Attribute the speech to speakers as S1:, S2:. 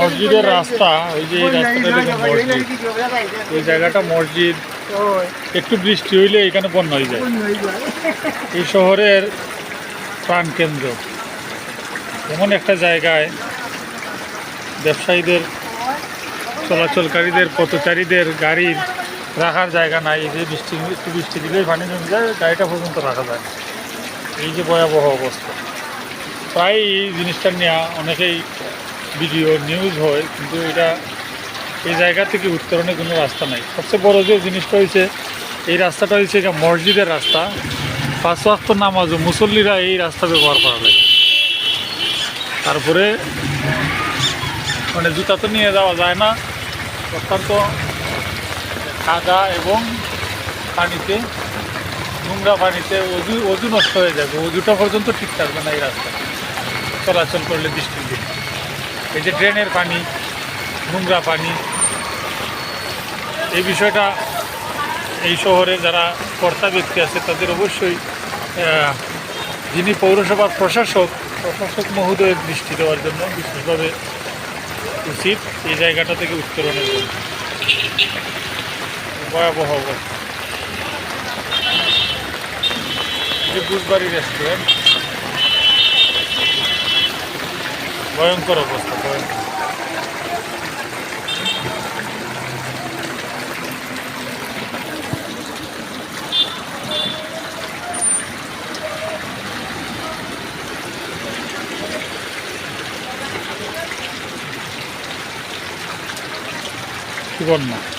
S1: মসজিদের রাস্তা ওই যে এই জায়গাটা মসজিদ। একটু বৃষ্টি হইলে এখানে বন্যা হয়ে যায়। এই শহরের প্রাণকেন্দ্র। এমন একটা জায়গায় ব্যবসায়ীদের চলাচলকারীদের পথচারীদের গাড়ির রাখার জায়গা নাই। এই যে বৃষ্টি একটু বৃষ্টি দিলেই পানি জমে যায় গাড়িটা পর্যন্ত রাখা যায়। এই যে ভয়াবহ অবস্থা। প্রায় এই জিনিসটা নিয়ে অনেকেই ভিডিও নিউজ হয়, কিন্তু এটা এই জায়গা থেকে উত্তরণে কোনো রাস্তা নাই। সবচেয়ে বড় যে জিনিসটা হয়েছে এই রাস্তাটা হয়েছে এটা মসজিদের রাস্তা। পাঁচ ওয়াক্ত নামাজ মুসল্লিরা এই রাস্তা ব্যবহার করা লাগে। তারপরে মানে জুতা তো নিয়ে যাওয়া যায় না। অত্যন্ত কাদা এবং পানিতে, নোংরা পানিতে অজু অজু নষ্ট হয়ে যাবে অজুটা পর্যন্ত ঠিক থাকবে না এই রাস্তা চলাচল করলে বৃষ্টির দিন। এই যে ড্রেনের পানি, নোংরা পানি, এই বিষয়টা এই শহরে যারা কর্তা ব্যক্তি আছে, তাদের অবশ্যই যিনি পৌরসভার প্রশাসক প্রশাসক মহোদয়ের দৃষ্টি দেওয়ার জন্য বিশেষভাবে উচিত এই জায়গাটা থেকে উত্তরণের জন্য। ভয়াবহ অবস্থা। যে বুধবাড়ি রেস্টুরেন্ট ভয়ঙ্কর অবস্থা ভয়ঙ্কর। সুবর্ণা।